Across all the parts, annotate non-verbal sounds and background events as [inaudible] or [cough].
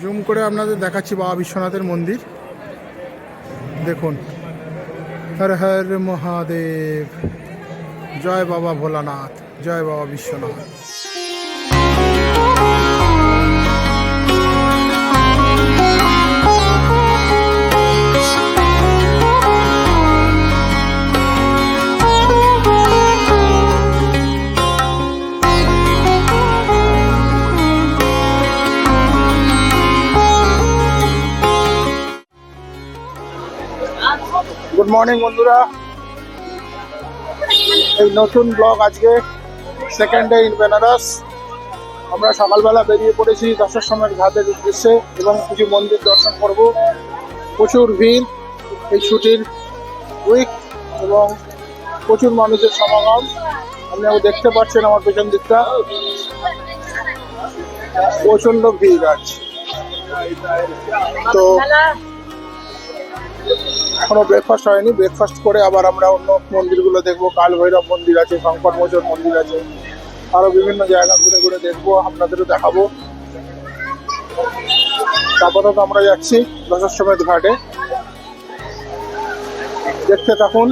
Zoom করে আপনাদের দেখাচ্ছি বাবা বিশ্বনাথের মন্দির। দেখুন। হর হর মহাদেব। জয় বাবা ভোলানাথ। জয় বাবা বিশ্বনাথ। গুড মর্নিং বন্ধুরা। এই নতুন ব্লগ আজকে সেকেন্ড ডে ইন বেনারস আমরা সকালবেলা বেরিয়ে পড়েছি দশের সময় ঘাটের উদ্দেশ্যে এবং কিছু মন্দির দর্শন করব। প্রচুর ভিড় এই ছুটির উইক এবং প্রচুর মানুষের সমাগম। আপনিও দেখতে পাচ্ছেন আমার পেছন দিকটা। প্রচণ্ড ভিড় আছে তো এখনও ব্রেকফাস্ট হয়নি। ব্রেকফাস্ট করে আবার আমরা অন্য মন্দিরগুলো দেখব। কাল ভৈরব মন্দির আছে, শঙ্কর মোচন মন্দির আছে। আরও বিভিন্ন জায়গা ঘুরে ঘুরে দেখব, আপনাদেরও দেখাবো। আপাতত আমরা যাচ্ছি দশাশ্বমেধ ঘাটে। দেখতে থাকুন।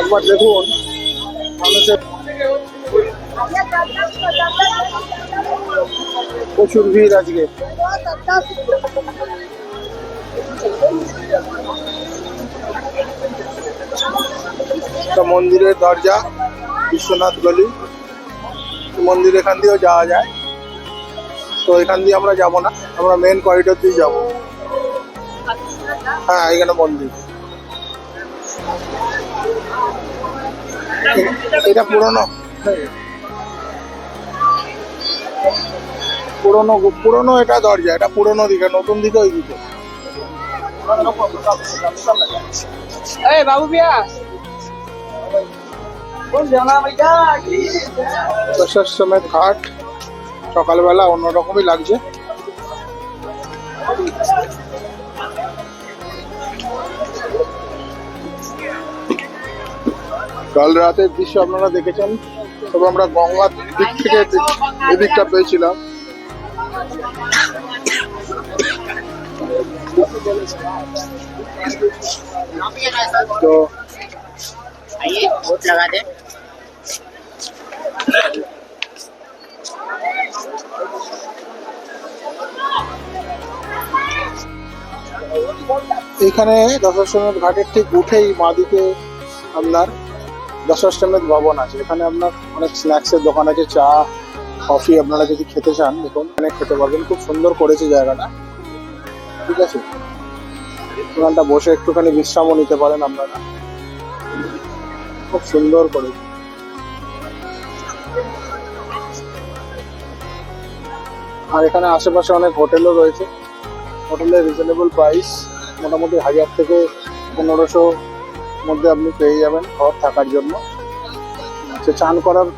একবার দেখুন। মানুষের প্রচুর ভিড় আজকে। মন্দিরের দরজা, বিশ্বনাথ গলি। মন্দির এখান দিয়েও যাওয়া যায়। তো এখান দিয়ে আমরা যাব না, আমরা মেন করিডোর দিয়ে যাব। হ্যাঁ এখানে মন্দির। এটা পুরনো। পুরনো পুরনো এটা দরজা, এটা পুরনো দিকে, নতুন দিকে ওই দিকে। এই, বাবু বিয়া সমেত ঘাট, সকালবেলা অন্যরকমই লাগছে। কাল রাতের দৃশ্য আপনারা দেখেছেন, তবে আমরা গঙ্গার দিক থেকে এদিকটা পেয়েছিলাম। তো आइए वोट लगा दे এখানে দশাশ্বমেধ ঘাটের ঠিক উঠেই বাঁদিকে আপনার দশাশ্বমেধ ভবন আছে এখানে আপনার অনেক স্ন্যাক্সের দোকান আছে চা কফি আপনারা যদি খেতে চান দেখুন এখানে খেতে পারবেন খুব সুন্দর করেছে জায়গাটা ঠিক আছে এখানটা বসে একটুখানি বিশ্রামও নিতে পারেন আপনারা। খুব সুন্দর করে। আর এখানে আশেপাশে অনেক হোটেলও রয়েছে। হোটেলের রিজনেবল প্রাইস মোটামুটি হাজার থেকে পনেরোশো মধ্যে আপনি পেয়ে যাবেন ঘর থাকার জন্য। সে চান করার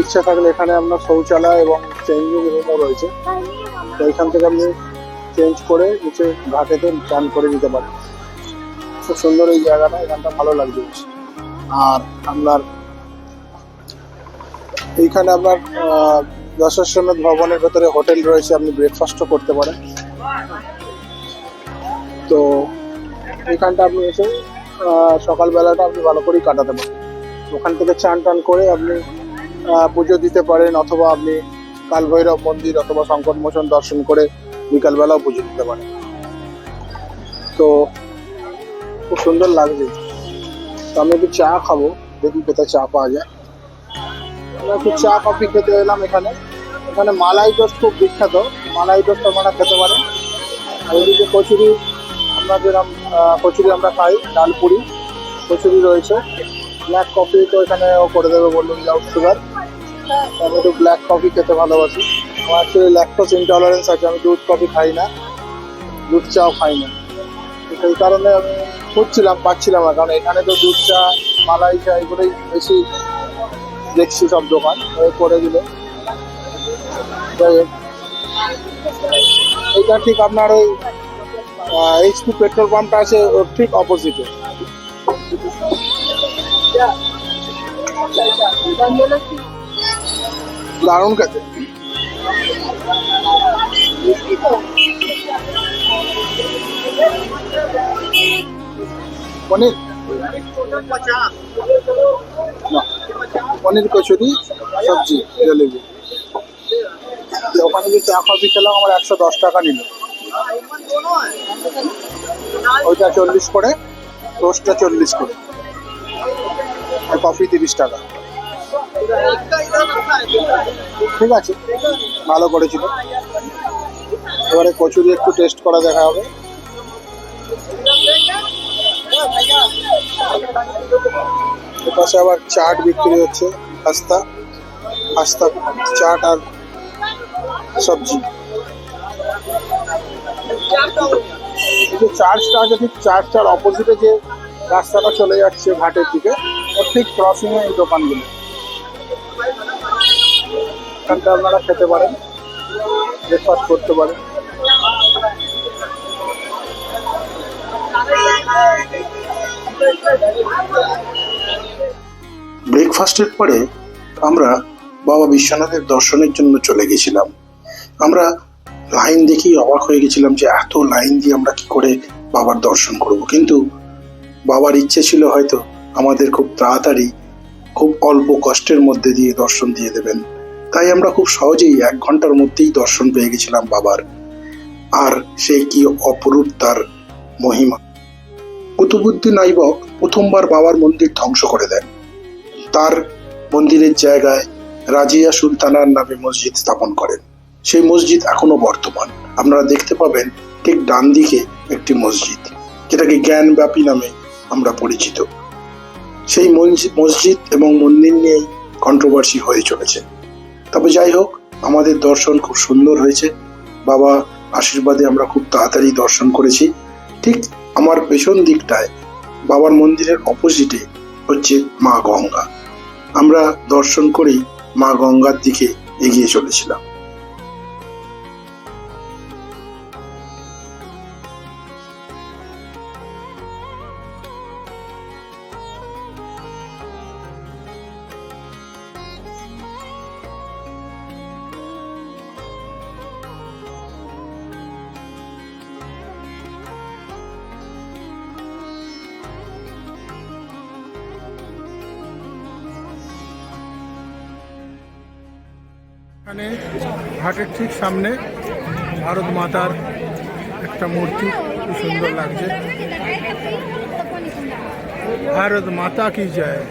ইচ্ছা থাকলে এখানে আপনার শৌচালয় এবং চেঞ্জিং রুমও রয়েছে। তো এখান থেকে আপনি চেঞ্জ করে নিচে ঘাটেতে চান করে দিতে পারেন খুব সুন্দর এই জায়গাটা, এখানটা ভালো লাগছে বেশ। আর আপনার এইখানে আপনার দশাশ্বমেধ ভবনের ভেতরে হোটেল রয়েছে, আপনি ব্রেকফাস্টও করতে পারেন। তো এখানটা আপনি এসে সকালবেলাটা আপনি ভালো করেই কাটাতে পারেন। ওখান থেকে চান টান করে আপনি পুজো দিতে পারেন, অথবা আপনি কাল ভৈরব মন্দির অথবা সংকট মোচন দর্শন করে বিকালবেলাও পুজো দিতে পারেন তো খুব সুন্দর লাগছে। তো আমি একটু চা খাব, দেখি কোথায় চা পাওয়া যায়। আমরা একটু চা, কফি খেতে এলাম এখানে। এখানে মালাই টোস্ট খুব বিখ্যাত। মালাই টোস্ট আপনারা খেতে পারেন। আর এদিকে কচুরি, আমরা যেরকম কচুরি আমরা খাই ডালপুরি কচুরি রয়েছে। ব্ল্যাক কফি তো এখানে করে দেবে বলল উইদাউট সুগার আমি একটু ব্ল্যাক কফি খেতে ভালোবাসি। আমার অ্যাকচুয়ালি ল্যাকটোস ইনটলারেন্স আছে, আমি দুধ কফি খাই না। দুধ চাও খাই না। সেই কারণে আমি খুঁজছিলাম, পাচ্ছিলাম না, কারণ এখানে তো দুধ চা, মালাই চা এগুলোই বেশি দেখছি সব দোকান করে দিল। যাই এটা ঠিক আপনার ওই এইচপি পেট্রোল পাম্পটা আছে, ওর ঠিক অপোজিটে দারুণ খেতে। পনির। পনির কচুরি, সবজি, জলেবি। ওখানে যে চা কফি খেলাম, আমার একশো দশ টাকা নিল। ওইটা চল্লিশ করে টোস্টটা চল্লিশ করে। কফি তিরিশ টাকা। ঠিক আছে, ভালো করেছিল। এবারে কচুরি একটু টেস্ট করা দেখা হবে। এপাশে আবার চাট বিক্রি হচ্ছে, পাস্তা। পাস্তা, চাট আর সবজি। চার্চটা আছে, ঠিক চার্চটার অপোজিটে যে রাস্তাটা চলে যাচ্ছে ঘাটের দিকে ঠিক ক্রসিং এই দোকানগুলো। এখানটা আপনারা খেতে পারেন ব্রেকফাস্ট করতে পারেন। ব্রেকফাস্টের পরে আমরা বাবা বিশ্বনাথের দর্শনের জন্য চলে গেছিলাম। আমরা লাইন দেখেই অবাক হয়ে গেছিলাম যে এত লাইন দিয়ে আমরা কি করে বাবার দর্শন করব। কিন্তু বাবার ইচ্ছে ছিল হয়তো আমাদের খুব তাড়াতাড়ি, খুব অল্প কষ্টের মধ্যে দিয়ে দর্শন দিয়ে দেবেন। তাই আমরা খুব সহজেই এক ঘণ্টার মধ্যেই দর্শন পেয়ে গেছিলাম বাবার। আর সেই কি অপরূপ তার মহিমা। কুতুবুদ্দিন আইবক প্রথমবার বাবার মন্দির ধ্বংস করে দেন তার মন্দিরের জায়গায় রাজিয়া সুলতানার নামে মসজিদ স্থাপন করেন। সেই মসজিদ এখনও বর্তমান। আপনারা দেখতে পাবেন ঠিক ডান দিকে একটি মসজিদ, যেটাকে জ্ঞানব্যাপী নামে আমরা পরিচিত। সেই মসজি- মসজিদ এবং মন্দির নিয়েই কন্ট্রোভার্সি হয়ে চলেছে। তবে যাই হোক, আমাদের দর্শন খুব সুন্দর হয়েছে। বাবা, আশীর্বাদে আমরা খুব তাড়াতাড়ি দর্শন করেছি। ঠিক আমার পেছন দিকটায়, বাবার মন্দিরের অপোজিটে হচ্ছে মা গঙ্গা। আমরা দর্শন করেই মা গঙ্গার দিকে এগিয়ে চলেছিলাম। এখানে ঘাটের ঠিক সামনে ভারত মাতার একটা মূর্তি। খুব সুন্দর লাগছে। ভারত মাতা কি জয়।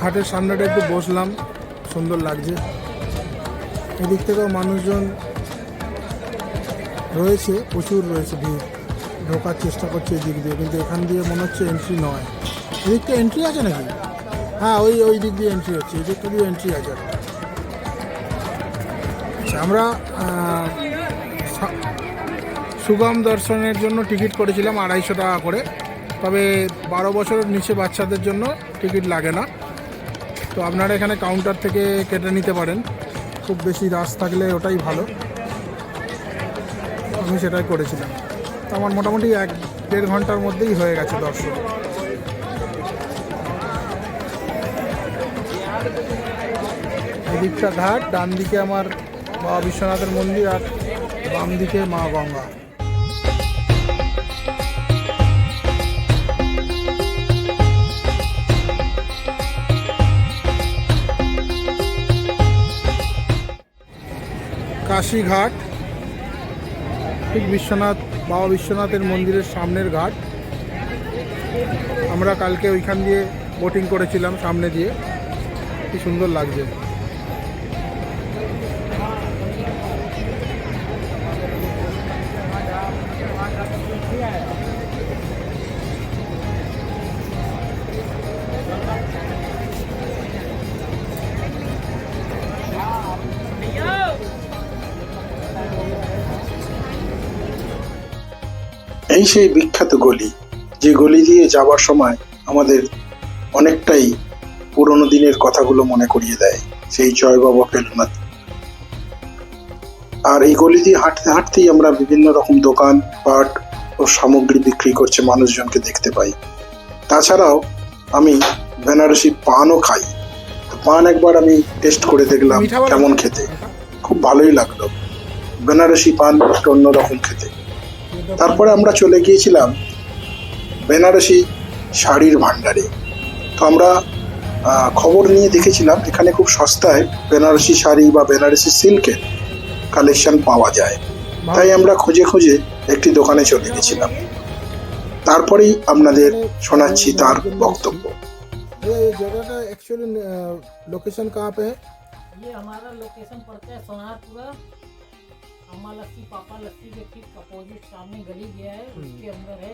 ঘাটের সামনেটা একটু বসলাম। সুন্দর লাগছে। এদিক থেকেও মানুষজন রয়েছে, প্রচুর রয়েছে ভিড়। ঢোকার চেষ্টা করছে এদিক দিয়ে, কিন্তু এখান দিয়ে মনে হচ্ছে এন্ট্রি নয়। এদিকটা এন্ট্রি আছে নাকি? হ্যাঁ ওই ওই দিক দিয়ে এন্ট্রি হচ্ছে এই দিকটা দিয়ে এন্ট্রি আছে। আচ্ছা আমরা সুগম দর্শনের জন্য টিকিট করেছিলাম আড়াইশো টাকা করে। তবে বারো বছরের নিচে বাচ্চাদের জন্য টিকিট লাগে না। তো আপনারা এখানে কাউন্টার থেকে কেটে নিতে পারেন। খুব বেশি রাশ থাকলে ওটাই ভালো। আমি সেটাই করেছিলাম। তো আমার মোটামুটি এক দেড় ঘণ্টার মধ্যেই হয়ে গেছে দর্শন। এদিকটা ঘাট ডান দিকে আমার বাবা বিশ্বনাথের মন্দির আর বাম দিকে মা গঙ্গা। কাশীঘাট ঠিক বিশ্বনাথ, বাবা বিশ্বনাথের মন্দিরের সামনের ঘাট। আমরা কালকে ওইখান দিয়ে বোটিং করেছিলাম সামনে দিয়ে। কি সুন্দর লাগছে। এই সেই বিখ্যাত গলি যে গলি দিয়ে যাবার সময় আমাদের অনেকটাই পুরনো দিনের কথাগুলো মনে করিয়ে দেয় সেই জয় বাবা ফেলনাথ আর এই গলি দিয়ে হাঁটতে হাঁটতেই আমরা বিভিন্ন রকম দোকান পাট ও সামগ্রী বিক্রি করছে মানুষজনকে দেখতে পাই। তাছাড়াও আমি বেনারসি পানও খাই। পান একবার আমি টেস্ট করে দেখলাম কেমন খেতে। খুব ভালোই লাগল। বেনারসি পান একটু অন্যরকম খেতে। তারপরে আমরা চলে গিয়েছিলাম বেনারসি শাড়ির ভাণ্ডারে তো আমরা আহ, খবর নিয়ে দেখেছিলাম এখানে খুব সস্তায় বেনারসি শাড়ি বা বেনারসি সিল্কের কালেকশন পাওয়া যায় তাই আমরা খুঁজে খুঁজে একটি দোকানে চলে গেছিলাম তারপরেই আপনাদের শোনাচ্ছি তার বক্তব্য ये जगह का एक्चुअली लोकेशन कहाँ पे है ये हमारा लोकेशन पड़ता है सोनारपुरा अम्मा लस्सी पापा लस्सी के ठीक अपोजिट सामने गली गया है उसके अंदर है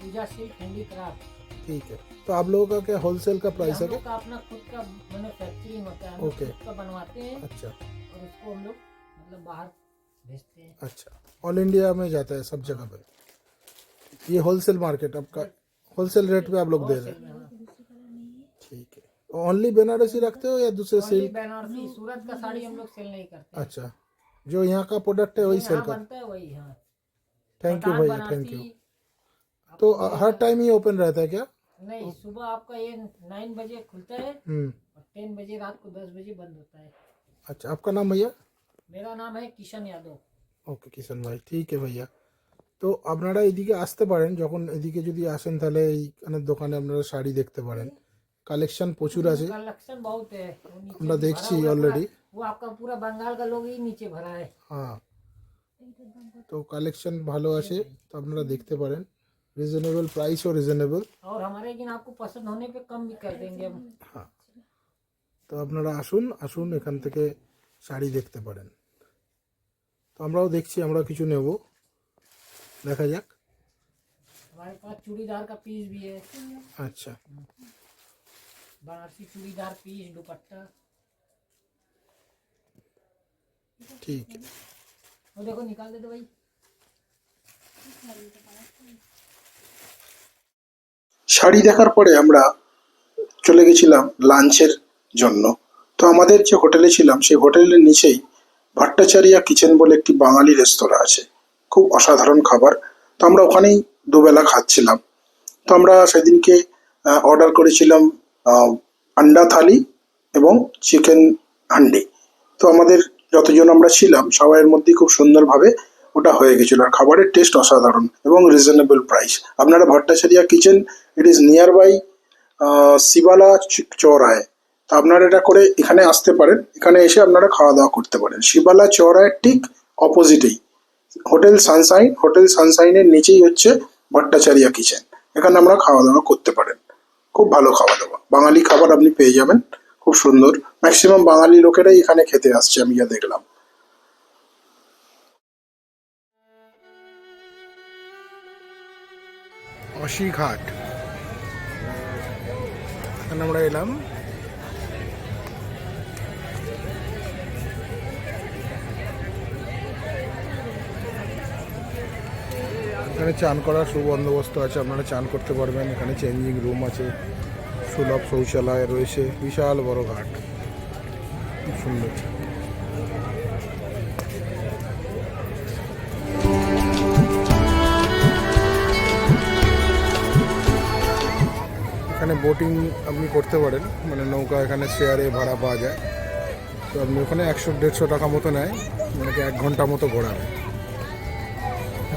पूजा सिल्क हैंडीक्राफ्ट ठीक है। तो आप लोगों का क्या होलसेल का प्राइस है का अपना खुद का मैन्युफैक्चरिंग होता है Okay. का बनवाते हैं अच्छा। और उसको हम लोग मतलब बाहर भेजते हैं। अच्छा। ऑल इंडिया में जाता है सब जगह पे? ये होलसेल मार्केट आपका होलसेल रेट पे आप लोग दे रहे हैं? ठीक है। ओनली बनारसी रखते हो या दूसरे सिल्क बनारसी सूरत का साड़ी हम लोग सेल नहीं करते। अच्छा। जो यहाँ का प्रोडक्ट है वही जो सेल यहाँ कर बनता है वही हाँ थैंक यू पठान भैया थैंक बनारसी, यू तो आपको हर टाइम ही ओपन रहता है क्या नहीं सुबह आपका ये नाइन बजे खुलता है हम्म और टेन बजे रात को दस बजे बंद होता है अच्छा आपका नाम भैया मेरा नाम है किशन यादव ওকে কিষান ভাই ঠিক আছে ভাইয়া তো আপনারা এদিকে আসতে পারেন যখন এদিকে যদি আসেন তাহলে এইখানের দোকানে আপনারা শাড়ি দেখতে পারেন কালেকশন প্রচুর আছে कलेक्शन बहुत है वो नीचे আমরা भरा দেখছি हुआ है already। पूरा- वो आपका पूरा बंगाल का लोग ही नीचे भरा है হ্যাঁ তো কালেকশন ভালো আছে তো আপনারা দেখতে পারেন রিজনেবল প্রাইসও রিজনেবল और हमारे लेकिन आपको पसंद होने पे कम भी कर देंगे हम হ্যাঁ তো আপনারা আসুন আসুন এখান থেকে শাড়ি দেখতে পারেন তো আমরাও দেখছি আমরা কিছু নেব দেখা যাক हमारे पास चूड़ीदार का पीस भी है আচ্ছা बनारसी चूड़ीदार पीस दुपट्टा ঠিক वो देखो निकाल दे दो भाई শাড়ি দেখার পরে আমরা চলে গেছিলাম লাঞ্চের জন্য তো আমাদের যে হোটেলে ছিলাম সেই হোটেলের নিচেই ভট্টাচারিয়া কিচেন বলে একটি বাঙালি রেস্তোরাঁ আছে খুব অসাধারণ খাবার তো আমরা ওখানেই দুবেলা খাচ্ছিলাম তো আমরা সেদিনকে অর্ডার করেছিলাম আহ, আন্ডা থালি এবং চিকেন হান্ডি। তো আমাদের যতজন আমরা ছিলাম, সবাইয়ের মধ্যেই খুব সুন্দরভাবে ওটা হয়ে গেছিল। আর খাবারের টেস্ট অসাধারণ এবং রিজনেবল প্রাইস আপনারা Bhattacharya kitchen it is near by Shivala চৌরায়। তো আপনারা এটা করে এখানে আসতে পারেন। এখানে এসে আপনারা খাওয়া দাওয়া করতে পারেন। শিবালা চৌরায়ের ঠিক অপোজিটেই হোটেল সানসাইন হোটেল সানসাইনের নিচেই হচ্ছে ভট্টাচারিয়া কিচেন এখানে আমরা খাওয়া দাওয়া করতে পারেন। খুব ভালো খাওয়া দাওয়া বাঙালি খাবার আপনি পেয়ে যাবেন, খুব সুন্দর। ম্যাক্সিমাম বাঙালি লোকেরাই এখানে খেতে আসছে, আমি যা দেখলাম। অশিঘাট। এখানে আমরা এলাম। এখানে চান করার সুবন্দোবস্ত আছে, আপনারা চান করতে পারবেন। এখানে চেঞ্জিং রুম আছে, সুলভ শৌচালয় রয়েছে, বিশাল বড় ঘাট। খুব সুন্দর। এখানে বোটিং আপনি করতে পারেন মানে নৌকা এখানে শেয়ারে ভাড়া পাওয়া যায়। তো আপনি ওখানে একশো, দেড়শো টাকা মতো নেয় মানে এক ঘণ্টা মতো ঘোরাবে।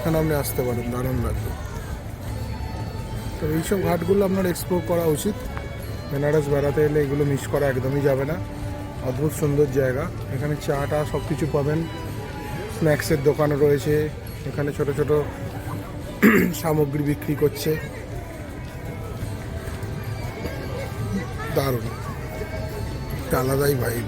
এখানে আপনি আসতে পারেন, দারুণ লাগবে। তো এইসব ঘাটগুলো আপনার এক্সপ্লোর করা উচিত। বেনারস বেড়াতে এলে এগুলো মিস করা একদমই যাবে না। অদ্ভুত সুন্দর জায়গা। এখানে চা টা সব কিছু পাবেন স্ন্যাক্সের দোকানও রয়েছে। এখানে ছোট ছোট [clears throat] সামগ্রী বিক্রি করছে। দারুণ। একটা আলাদাই ভাইব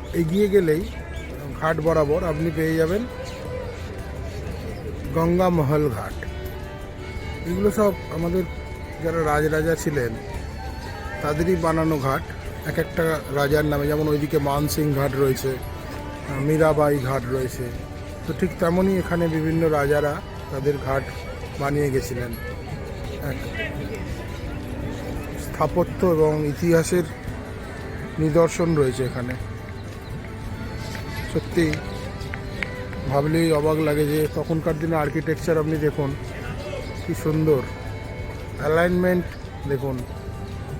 এগিয়ে গেলেই ঘাট বরাবর আপনি পেয়ে যাবেন গঙ্গা মহল ঘাট। এগুলো সব আমাদের যারা রাজরাজা ছিলেন, তাদেরই বানানো ঘাট। এক একটা রাজার নামে, যেমন ওইদিকে মানসিং ঘাট রয়েছে, মীরাবাই ঘাট রয়েছে। তো ঠিক তেমনই এখানে বিভিন্ন রাজারা তাদের ঘাট বানিয়ে গেছিলেন। স্থাপত্য এবং ইতিহাসের নিদর্শন রয়েছে এখানে। সত্যি ভাবলেই অবাক লাগে যে তখনকার দিনে আর্কিটেকচার আপনি দেখুন, কি সুন্দর। অ্যালাইনমেন্ট দেখুন,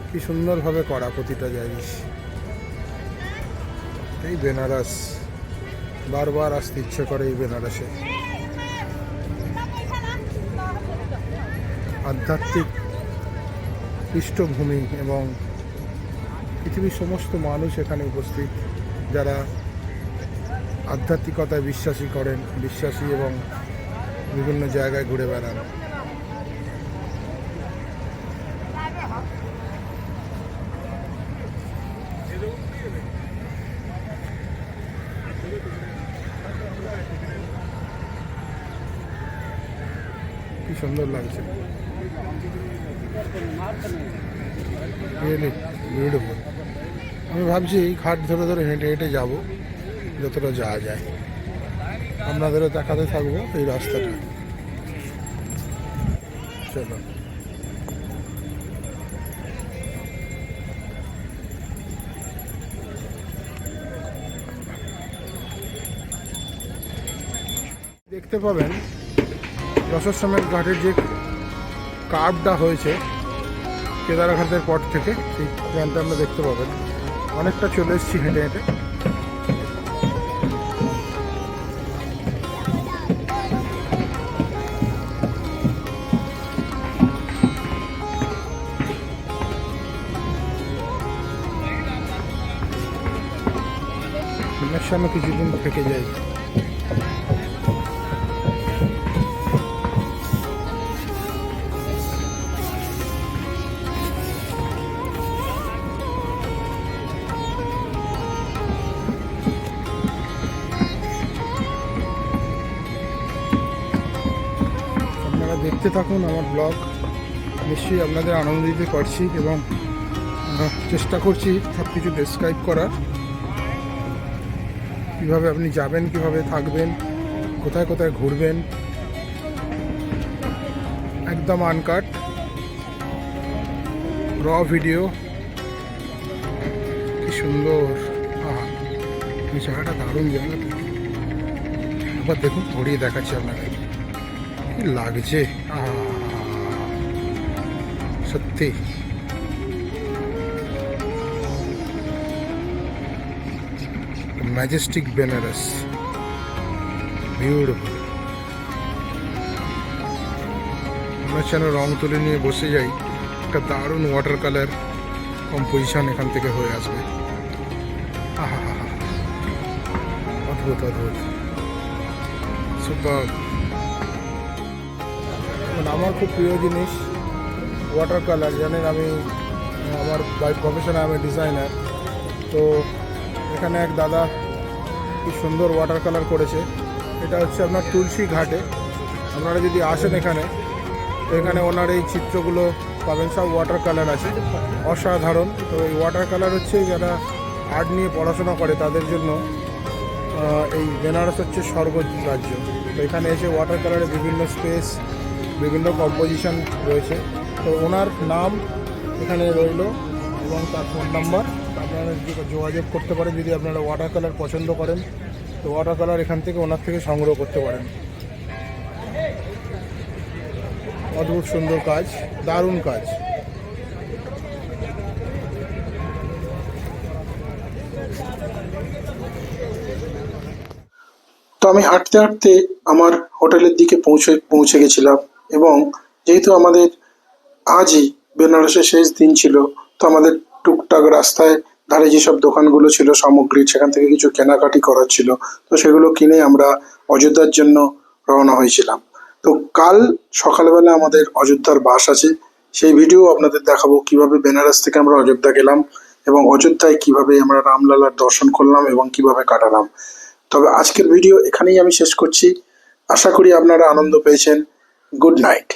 কি সুন্দরভাবে করা প্রতিটা জিনিস এই বেনারস, বারবার আসতে ইচ্ছে করে এই বেনারসে। আধ্যাত্মিক পৃষ্ঠভূমি এবং পৃথিবীর সমস্ত মানুষ এখানে উপস্থিত, যারা আধ্যাত্মিকতায় বিশ্বাসী করেন, বিশ্বাসী এবং বিভিন্ন জায়গায় ঘুরে বেড়ান। কি সুন্দর লাগছে। আমি ভাবছি ঘাট ধরে ধরে হেঁটে হেঁটে যাব। যতটা যাওয়া যায়। আপনাদেরও দেখাতে থাকব এই রাস্তাটা। চলো। দেখতে পাবেন রসস্বামের ঘাটের যে কার্ভটা হয়েছে, কেদারঘাটের পর থেকে, সেই প্ল্যানটা আমরা দেখতে পাবেন। অনেকটা চলে এসেছি হেঁটে হেঁটে। সামনে কিছুদিন থেকে যাই দেখতে থাকুন আমার ব্লগ। নিশ্চয়ই আপনাদের আনন্দ দিতে পারছি এবং চেষ্টা করছি সব কিছু ডেসক্রাইব করার। কীভাবে আপনি যাবেন, কীভাবে থাকবেন, কোথায় কোথায় ঘুরবেন? একদম আনকাট র ভিডিও কি সুন্দর। এই জায়গাটা দারুণ জায়গা। একবার দেখুন, ঘুরিয়ে দেখাচ্ছি আপনাকে কি লাগছে? সত্যি। ম্যাজেস্টিক বেনারস বিউটিফুল আমরা যেন রং তুলে নিয়ে বসে যাই, একটা দারুণ ওয়াটার কালার কম্পোজিশন এখান থেকে হয়ে আসবে। আহা অদ্ভুত অদ্ভুত। সুপার মানে আমার খুব প্রিয় জিনিস ওয়াটার কালার জানেন আমি, আমার বাই প্রফেশনে আমি ডিজাইনার তো এখানে এক দাদা কি সুন্দর ওয়াটার কালার করেছে। এটা হচ্ছে আপনার তুলসী ঘাটে। আপনারা যদি আসেন এখানে এখানে ওনার এই চিত্রগুলো পাবেন, সব ওয়াটার কালার আছে। অসাধারণ। তো এই ওয়াটার কালার হচ্ছে যারা আর্ট নিয়ে পড়াশোনা করে, তাদের জন্য এই বেনারস হচ্ছে স্বর্গ রাজ্য। তো এখানে এসে ওয়াটার কালারের বিভিন্ন স্পেস বিভিন্ন কম্পোজিশন রয়েছে। তো ওনার নাম এখানে রইল এবং তার ফোন নাম্বার আপনারা যোগাযোগ করতে পারেন, যদি আপনারা ওয়াটার কালার পছন্দ করেন, তো ওয়াটার কালার এখান থেকে ওনার থেকে সংগ্রহ করতে পারেন। অদ্ভুত সুন্দর কাজ, দারুণ কাজ। তো আমি হাঁটতে হাঁটতে আমার হোটেলের দিকে পৌঁছে পৌঁছে গেছিলাম এবং যেহেতু আমাদের আজই বেনারসের শেষ দিন ছিল, তো আমাদের টুকটাক রাস্তায় ধারে যেসব দোকানগুলো ছিল, সামগ্রী, সেখান থেকে কিছু কেনাকাটি করার ছিল, তো সেগুলো কিনে আমরা অযোধ্যার জন্য রওনা হয়েছিলাম। তো কাল সকালবেলা আমাদের অযোধ্যার বাস আছে। সেই ভিডিও আপনাদের দেখাবো কীভাবে বেনারস থেকে আমরা অযোধ্যা গেলাম এবং অযোধ্যায় কীভাবে আমরা রামলালার দর্শন করলাম এবং কীভাবে কাটালাম। তবে আজকের ভিডিও এখানেই আমি শেষ করছি। আশা করি আপনারা আনন্দ পেয়েছেন। Good night.